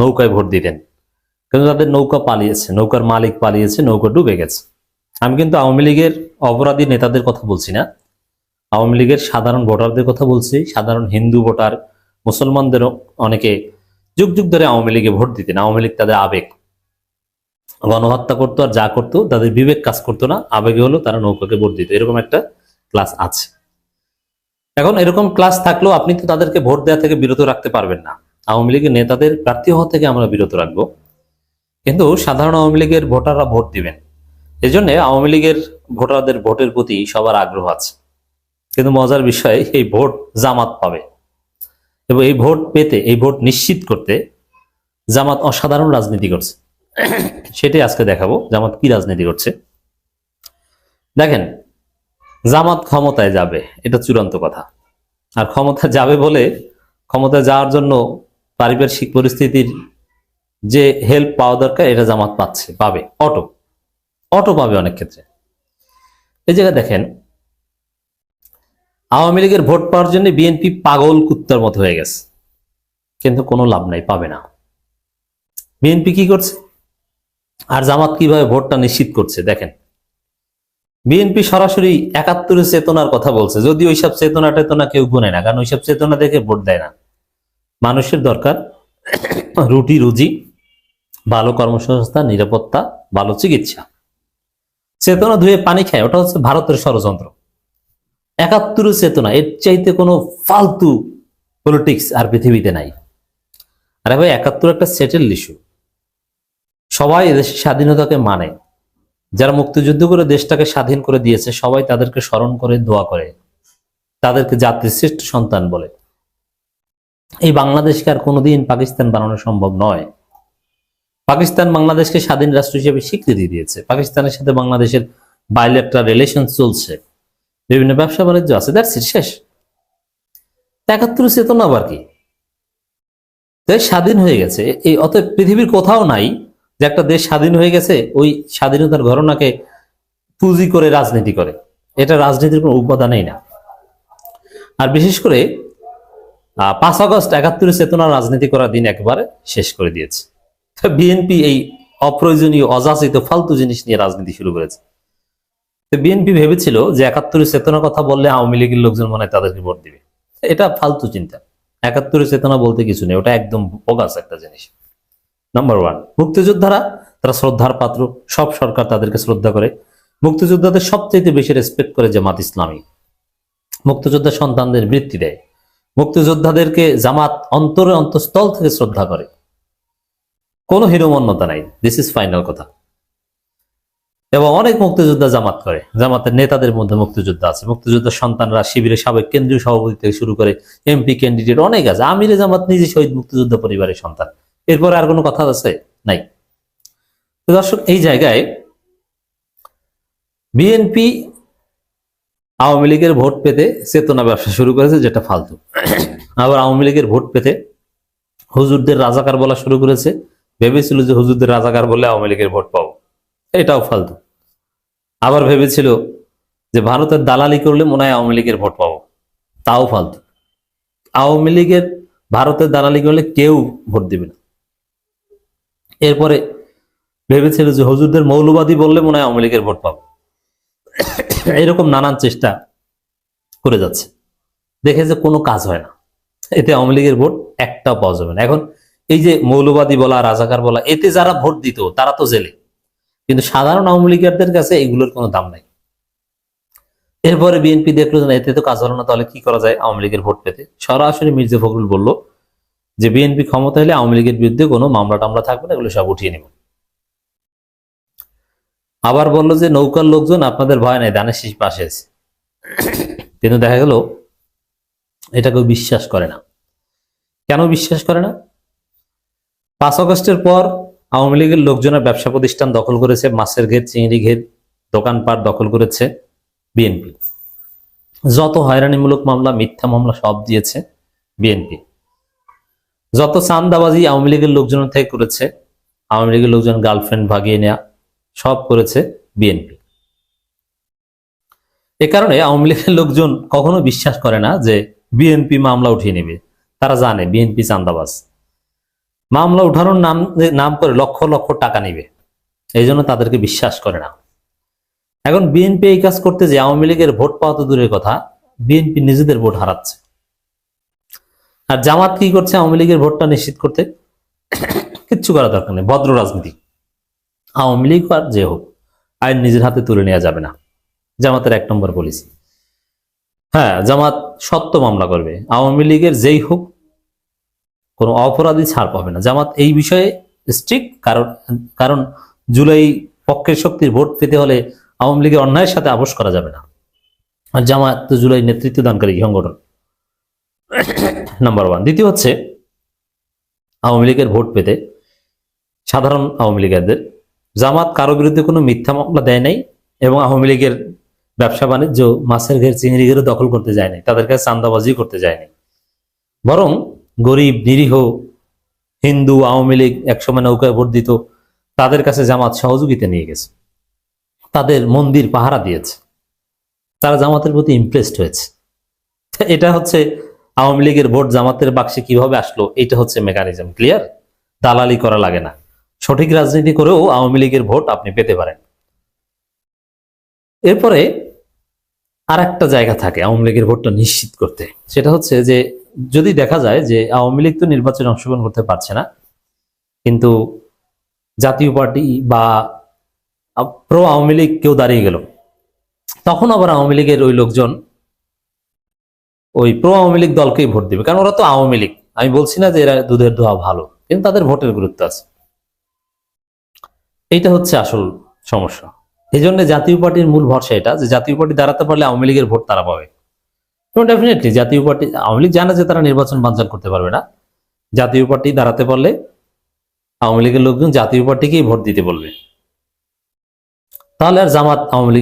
নৌকায় ভোট দিতেন। কিন্তু তাদের নৌকা পালিয়েছে, নৌকার মালিক পালিয়েছে, নৌকা ডুবে গেছে। আমি কিন্তু আওয়ামী লীগের অপরাধী নেতাদের কথা বলছি না। আওয়ামী লীগের সাধারণ ভোটারদের কথা বলছি। সাধারণ হিন্দু ভোটার, মুসলমানদেরও অনেকে যুগ যুগ ধরে আওয়ামী লীগে ভোট দিতেন। আওয়ামী লীগ তাদের আবেগ। গণহত্যা করতো আর যা করতো, তাদের বিবেক কাজ করতো না। আবেগে হলো তারা নৌকাকে ভোট দিত। এরকম একটা ক্লাস আছে। এখন এরকম ক্লাস থাকলেও আপনি তো তাদেরকে ভোট দেওয়া থেকে বিরত রাখতে পারবেন না। আওয়ামী লীগের নেতাদের প্রার্থী হওয়া থেকে আমরা বিরত রাখব। কিন্তু সাধারণ আওয়ামী লীগের ভোটাররা ভোট দিবেন। এই জন্য আওয়ামী লীগের ভোটারদের ভোটের প্রতি সবার আগ্রহ আছে। কিন্তু মজার বিষয়, এই ভোট জামাত পাবে। এবং এই ভোট পেতে, এই ভোট নিশ্চিত করতে জামাত অসাধারণ রাজনীতি করছে। সেটাই আজকে দেখাবো, জামাত কি রাজনীতি করছে। দেখেন, জামাত ক্ষমতায় যাবে, এটা চূড়ান্ত কথা। আর ক্ষমতা যাবে বলে ক্ষমতায় যাওয়ার জন্য পারিপার্শ্বিক পরিস্থিতির যে হেল্প পাওয়া দরকার, এটা জামাত পাচ্ছে, পাবে অটো অটো পাবে অনেক ক্ষেত্রে। এই জায়গায় দেখেন, আওয়ামী লীগের ভোট পাওয়ার জন্য বিএনপি পাগল কুত্তার মতো হয়ে গেছে। কিন্তু কোনো লাভ নাই, পাবে না। বিএনপি কি করছে? আর জামাত কীভাবে ভোটটা নিশ্চিত করছে? দেখেন, বিএনপি সরাসরি একাত্তরের চেতনার কথা বলছে। যদি ওইসব চেতনা টেতনা কেউ গুনে না, কারণ ওইসব চেতনা দেখে ভোট দেয় না। মানুষের দরকার রুটি, রুজি, ভালো কর্মসংস্থান, নিরাপত্তা, ভালো চিকিৎসা। চেতনা ধুয়ে পানি খায়, ওটা হচ্ছে ভারতের ষড়যন্ত্র। একাত্তর চেতনা, এর চাইতে কোনো ফালতু পলিটিক্স আর পৃথিবীতে নাই। আরে ভাই, একাত্তর একটা সেটেল ইস্যু সবাই এদেশের স্বাধীনতাকে মানে। যারা মুক্তিযুদ্ধ করে দেশটাকে স্বাধীন করে দিয়েছে, সবাই তাদেরকে স্মরণ করে, দোয়া করে। তাদেরকে জাতির শ্রেষ্ঠ সন্তান বলে। এই বাংলাদেশকে আর কোনোদিন পাকিস্তান বানানো সম্ভব নয়। পাকিস্তান বাংলাদেশকে স্বাধীন রাষ্ট্র হিসেবে স্বীকৃতি দিয়েছে। পাকিস্তানের সাথে বাংলাদেশের বাইলেট্রা রিলেশন চলছে। বিভিন্ন ব্যবসা বাণিজ্য আছে দ্যাটস শেষ। একাত্তর চেতনা আবার কি? দেশ স্বাধীন হয়ে গেছে। এই অতএব পৃথিবীর কোথাও নাই যে একটা দেশ স্বাধীন হয়ে গেছে, ওই স্বাধীনতার ঘটনাকে পুঁজি করে রাজনীতি করে। এটা রাজনীতির কোনো উপাদানই না। আর বিশেষ করে পাঁচ আগস্ট একাত্তরের চেতনা রাজনীতি করার দিন একবারে শেষ করে দিয়েছে। বিএনপি এই অপ্রয়োজনীয়, অযাচিত, ফালতু জিনিস নিয়ে রাজনীতি শুরু করেছে। তো বিএনপি ভেবেছিল যে একাত্তরের চেতনার কথা বললে আওয়ামী লীগের লোকজন মনে হয় তাদেরকে ভোট দিবে। এটা ফালতু চিন্তা। একাত্তরের চেতনা বলতে কিছু নেই, ওটা একদম বোগাস একটা জিনিস। নাম্বার ওয়ান মুক্তিযোদ্ধারা, তারা শ্রদ্ধার পাত্র, সব সরকার তাদেরকে শ্রদ্ধা করে। মুক্তিযোদ্ধাদের সবচেয়ে বেশি রেসপেক্ট করে জামাত ইসলামী। মুক্তিযোদ্ধা সন্তানদের বৃত্তি দেয়। মুক্তিযোদ্ধাদেরকে জামাত অন্তরে অন্তঃস্থল থেকে শ্রদ্ধা করে। কোনো হিরোমন্যতা নাই। দিস ইজ ফাইনাল কথা। এবং অনেক মুক্তিযোদ্ধা জামাত করে। জামাতের নেতাদের মধ্যে মুক্তিযোদ্ধা আছে। মুক্তিযোদ্ধার সন্তানরা শিবিরের সাবেক কেন্দ্রীয় সভাপতি থেকে শুরু করে এমপি ক্যান্ডিডেট অনেক আছে। আমিরে জামাত নিজে শহীদ মুক্তিযোদ্ধা পরিবারের সন্তান। এরপরে আর কোনো কথা আছে? নাই। দর্শক, এই জায়গায় বিএনপি আওয়ামী লীগের ভোট পেতে চেতনা ব্যবসা শুরু করেছে, যেটা ফালতু। আবার আওয়ামী লীগের ভোট পেতে হুজুরদের রাজাকার বলা শুরু করেছে, ভেবেছিল যে হুজুরদের রাজাকার বলে আওয়ামী লীগের ভোট পাবো। এটাও ফালতু। আবার ভেবেছিল যে ভারতের দালালি করলে মনে হয় আওয়ামী লীগের ভোট পাবো। তাও ফালতু। আওয়ামী লীগের ভারতের দালালি করলে কেউ ভোট দিবে না। এরপরে ভেবেছিল যে হুজুরদের মৌলবাদী বললে মনে হয় আওয়ামী লীগের ভোট পাবো। এরকম নানান চেষ্টা করে যাচ্ছে। দেখে যে কোনো কাজ হয় না। এতে আওয়ামী লীগের ভোট একটাও পাওয়া যাবে না। এখন এই যে মৌলবাদী বলা, রাজাকার বলা, এতে যারা ভোট দিত, তারা তো জেলে। কিন্তু সাধারণ আওয়ামী লীগারদের কাছে এগুলোর কোনো দাম নাই। এরপরে বিএনপি দেখল যে এতে তো কাজ হলো না, তাহলে কি করা যায় আওয়ামী লীগের ভোট পেতে? সরাসরি মির্জা ফখরুল বলল যে, বিএনপি ক্ষমতা হলে আওয়ামী লীগের বিরুদ্ধে কোনো মামলা টামলা থাকবে না, এগুলো সব উঠিয়ে নেব আবার বলল যে নৌকার লোকজন আপনাদের ভয় নাই দানের শীষ পাশে কিন্তু দেখা গেল, এটা কেউ বিশ্বাস করে না। কেন বিশ্বাস করে না? পাঁচ আগস্টের পর আওয়ামী লীগের লোকজনের ব্যবসা প্রতিষ্ঠান দখল করেছে, মাছের ঘের, চিংড়ি ঘের দোকানপাট দখল করেছে বিএনপি। যত হয়রানিমূলক মামলা, মিথ্যা মামলা সব দিয়েছে বিএনপি। যত চান্দাবাজি আওয়ামী লীগের লোকজনের থেকে করেছে, আওয়ামী লীগের লোকজন গার্লফ্রেন্ড ভাগিয়ে নেওয়া সব করেছে বিএনপি। এ কারণে আওয়ামী লীগের লোকজন কখনো বিশ্বাস করে না যে বিএনপি মামলা উঠিয়ে নেবে। তারা জানে বিএনপি চান্দাবাজ। মামলা উঠানোর নাম নাম করে লক্ষ লক্ষ টাকা নিবে। এই জন্য তাদেরকে বিশ্বাস করে না। এখন বিএনপি এই কাজ করতে যে আওয়ামী লীগের ভোট পাওয়া তো দূরের কথা, বিএনপি নিজেদের ভোট হারাচ্ছে। আর জামাত কি করছে আওয়ামী লীগের ভোটটা নিশ্চিত করতে? কিচ্ছু করা দরকার নেই। ভদ্র রাজনীতি। আওয়ামী লীগ আর যে হোক, আইন নিজের হাতে তুলে নেওয়া যাবে না। জামাতের এক নম্বর পলিসি হ্যাঁ জামাত সত্য মামলা করবে। আওয়ামী লীগের যেই হোক, কোনো অপরাধী ছাড় পাবে না। জামাত এই বিষয়ে স্ট্রিক্ট কারণ কারণ জুলাই পক্ষের শক্তির ভোট পেতে হলে আওয়ামী লীগের অন্যায়ের সাথে আপোষ করা যাবে না। আর জামাত তো জুলাই নেতৃত্ব দানকারী সংগঠন। নাম্বার ওয়ান দ্বিতীয় হচ্ছে, আওয়ামী লীগের ভোট পেতে সাধারণ আওয়ামী লীগেরদের জামাত কারও বিরুদ্ধে কোনো মিথ্যা মামলা দেয় নাই এবং আওয়ামী লীগের ব্যবসা বাণিজ্য, মাছের ঘের, চিংড়ি ঘেরও দখল করতে যায় নাই, তাদের কাছে চান্দাবাজি করতে যায় নাই। বরং গরিব, নিরীহ, হিন্দু, আওয়ামী লীগ একসময় নৌকায় ভোট দিত, তাদের কাছে জামাত সহযোগিতা নিয়ে গেছে। তাদের মন্দির পাহারা দিয়েছে। তারা জামাতের প্রতি ইমপ্রেসড হয়েছে। এটা হচ্ছে আওয়ামী লীগের ভোট জামাতের বাক্সে কীভাবে আসলো, এটা হচ্ছে মেকানিজম ক্লিয়ার দালালি করা লাগে না। সঠিক রাজনীতি করেও আওয়ামী লীগের ভোট আপনি পেতে পারেন। এরপরে আর একটা জায়গা থাকে আওয়ামী লীগের ভোটটা নিশ্চিত করতে। সেটা হচ্ছে যে, যদি দেখা যায় যে আওয়ামী লীগ তো নির্বাচনে অংশগ্রহণ করতে পারছে না, কিন্তু জাতীয় পার্টি বা প্রো আওয়ামী লীগ কেউ দাঁড়িয়ে গেল, তখন আবার আওয়ামী লীগের ওই লোকজন ওই প্রো আওয়ামী লীগ দলকেই ভোট দিবে। কারণ ওরা তো আওয়ামী লীগ। আমি বলছি না যে এরা দুধের দোয়া ভালো, কিন্তু তাদের ভোটের গুরুত্ব আছে। এইটা হচ্ছে আসল সমস্যা। এই জন্য জাতীয় পার্টির মূল ভরসা এটা যে জাতীয় পার্টি দাঁড়াতে পারলে আওয়ামী লীগের ভোট তারা পাবে। এবং ডেফিনেটলি জাতীয় পার্টি, আওয়ামী লীগ জানে যে তারা নির্বাচন বাঞ্চাল করতে পারবে না। জাতীয় পার্টি দাঁড়াতে পারলে আওয়ামী লীগের লোকজন জাতীয় পার্টিকেই ভোট দিতে বলবে। তাহলে আর জামাত আওয়ামী লীগ